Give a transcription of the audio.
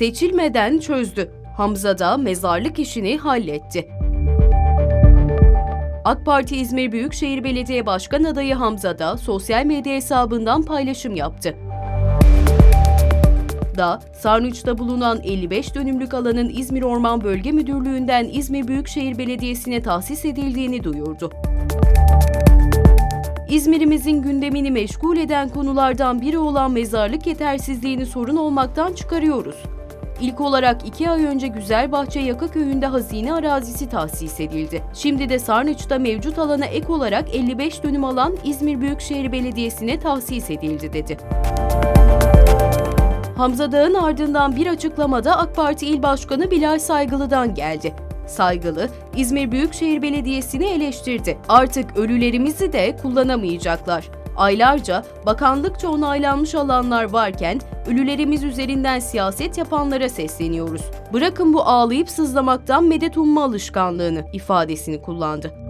Seçilmeden çözdü. Hamza da mezarlık işini halletti. AK Parti İzmir Büyükşehir Belediye Başkan adayı Hamza da sosyal medya hesabından paylaşım yaptı. Da, Sarnıç'ta bulunan 55 dönümlük alanın İzmir Orman Bölge Müdürlüğü'nden İzmir Büyükşehir Belediyesi'ne tahsis edildiğini duyurdu. İzmir'imizin gündemini meşgul eden konulardan biri olan mezarlık yetersizliğini sorun olmaktan çıkarıyoruz. İlk olarak iki ay önce Güzelbahçe Yaka Köyü'nde hazine arazisi tahsis edildi. Şimdi de Sarnıç'ta mevcut alana ek olarak 55 dönüm alan İzmir Büyükşehir Belediyesi'ne tahsis edildi dedi. Hamza Dağ'ın ardından bir açıklamada AK Parti İl Başkanı Bilal Saygılı'dan geldi. Saygılı, İzmir Büyükşehir Belediyesi'ni eleştirdi. Artık ölülerimizi de kullanamayacaklar. Aylarca bakanlıkça onaylanmış alanlar varken ölülerimiz üzerinden siyaset yapanlara sesleniyoruz. Bırakın bu ağlayıp sızlamaktan medet umma alışkanlığını ifadesini kullandı.